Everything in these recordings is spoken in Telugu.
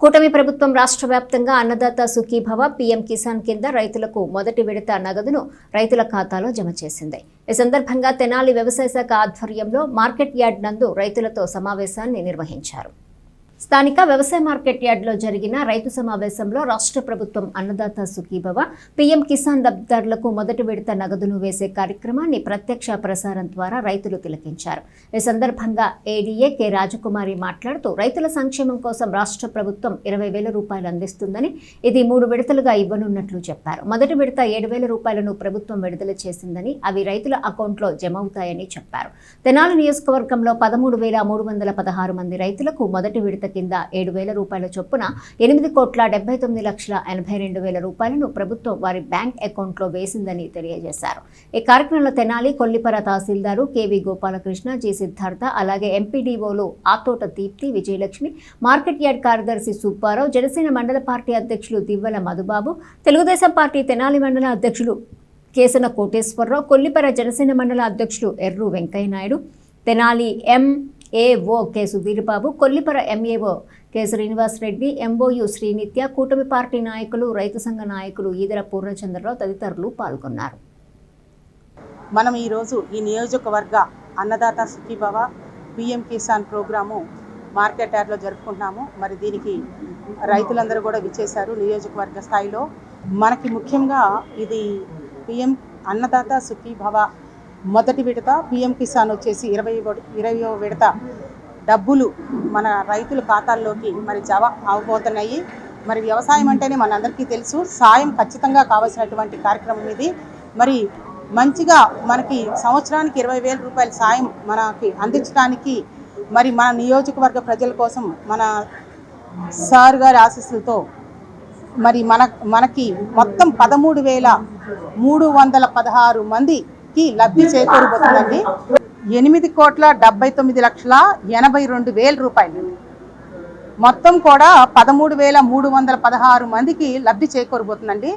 కూటమి ప్రభుత్వం రాష్ట్ర వ్యాప్తంగా అన్నదాత సుఖీభవ పీఎం కిసాన్ కింద రైతులకు మొదటి విడత నగదును రైతుల ఖాతాలో జమ చేసింది. ఈ సందర్భంగా తెనాలి వ్యవసాయ శాఖ ఆధ్వర్యంలో మార్కెట్ యార్డ్ నందు రైతులతో సమావేశాన్ని నిర్వహించారు. స్థానిక వ్యవసాయ మార్కెట్ యార్డ్లో జరిగిన రైతు సమావేశంలో రాష్ట్ర ప్రభుత్వం అన్నదాత సుఖీభవ పీఎం కిసాన్ లబ్ధిదారులకు మొదటి విడత నగదును వేసే కార్యక్రమాన్ని ప్రత్యక్ష ప్రసారం ద్వారా రైతులు తిలకించారు. ఈ సందర్భంగా ఏడీఏ కె రాజకుమారి మాట్లాడుతూ రైతుల సంక్షేమం కోసం రాష్ట్ర ప్రభుత్వం ఇరవై వేల రూపాయలు అందిస్తుందని ఇది మూడు విడతలుగా ఇవ్వనున్నట్లు చెప్పారు. మొదటి విడత ఏడు వేల రూపాయలను ప్రభుత్వం విడుదల చేసిందని అవి రైతుల అకౌంట్లో జమ అవుతాయని చెప్పారు. తెనాలి నియోజకవర్గంలో పదమూడు వేల మూడు వందల పదహారు మంది రైతులకు మొదటి విడత కింద ఏడు వేల రూపాయల చొప్పున ఎనిమిది కోట్ల డెబ్బై తొమ్మిది లక్షల ఎనభై రెండు వేల రూపాయలను ప్రభుత్వం వారి బ్యాంక్ అకౌంట్లో వేసిందని తెలియజేశారు. ఈ కార్యక్రమంలో Tenali Kollipara tahsildar K V Gopalakrishna G Siddhartha అలాగే ఎంపీడీఓలు ఆతోట దీప్తి విజయలక్ష్మి మార్కెట్ యార్డ్ కార్యదర్శి సుబ్బారావు జనసేన మండల పార్టీ అధ్యక్షులు దివ్వల మధుబాబు తెలుగుదేశం పార్టీ తెనాలి మండల అధ్యక్షులు కేసన కోటేశ్వరరావు కొల్లిపర జనసేన మండల అధ్యక్షులు Erru Venkaiah Naidu Tenali M AO K Sudheerbabu Kollipara MAO K Srinivasa Reddy MOU Srinitya కూటమి పార్టీ నాయకులు రైతు సంఘ నాయకులు ఈదర పూర్ణచంద్రరావు తదితరులు పాల్గొన్నారు. మనం ఈరోజు ఈ నియోజకవర్గ Annadata Sukhibhava PM Kisan programme market యార్డ్లో జరుపుకుంటున్నాము. మరి దీనికి రైతులందరూ కూడా విచ్చేశారు నియోజకవర్గ స్థాయిలో. మనకి ముఖ్యంగా ఇది పిఎం అన్నదాత సుఖీభవ మొదటి విడత పిఎం కిసాన్ వచ్చేసి ఇరవై ఇరవయో విడత డబ్బులు మన రైతుల ఖాతాల్లోకి మరి జమ అవబోతున్నాయి. మరి వ్యవసాయం అంటేనే మనందరికీ తెలుసు సాయం ఖచ్చితంగా కావాల్సినటువంటి కార్యక్రమం ఇది. మరి మంచిగా మనకి సంవత్సరానికి ఇరవై వేల రూపాయల సాయం మనకి అందించడానికి మరి మన నియోజకవర్గ ప్రజల కోసం మన సార్ గారి ఆశీస్సులతో మరి మన మనకి మొత్తం పదమూడు వేల మూడు వందల పదహారు కి లబ్ధి చేకూరబోతుందండి. ఎనిమిది కోట్ల డెబ్బై తొమ్మిది లక్షల ఎనభై రెండు వేల రూపాయలు. మొత్తం కూడా పదమూడు వేల మూడు వందల పదహారు మందికి లబ్ధి చేకూరబోతుందండి.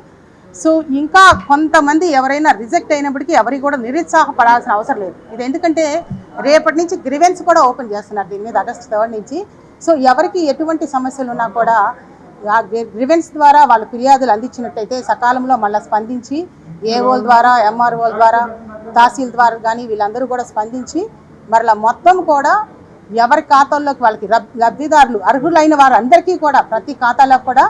సో ఇంకా కొంతమంది ఎవరైనా రిజెక్ట్ అయినప్పటికీ ఎవరికి కూడా నిరుత్సాహపడాల్సిన అవసరం లేదు. ఇది ఎందుకంటే రేపటి నుంచి గ్రివెన్స్ కూడా ఓపెన్ చేస్తున్నారు దీని మీద ఆగస్ట్ థర్డ్ నుంచి. సో ఎవరికి ఎటువంటి సమస్యలు ఉన్నా కూడా ఆ గ్రివెన్స్ ద్వారా వాళ్ళు ఫిర్యాదులు అందించినట్టయితే సకాలంలో మళ్ళీ స్పందించి ఏఓల ద్వారా ఎంఆర్ఓల ద్వారా తహసీల్ ద్వారా కానీ వీళ్ళందరూ కూడా స్పందించి మరలా మొత్తం కూడా ఎవరి ఖాతాల్లోకి వాళ్ళకి లబ్ధిదారులు అర్హులైన వారందరికీ కూడా ప్రతి ఖాతాలో కూడా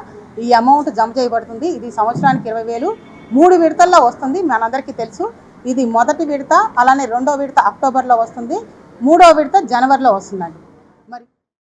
ఈ అమౌంట్ జమ చేయబడుతుంది. ఇది సంవత్సరానికి ఇరవై వేలు. మూడు విడతల్లో వస్తుంది. మనందరికీ తెలుసు. ఇది మొదటి విడత అలానే రెండో విడత అక్టోబర్లో వస్తుంది. మూడో విడత జనవరిలో వస్తుందండి.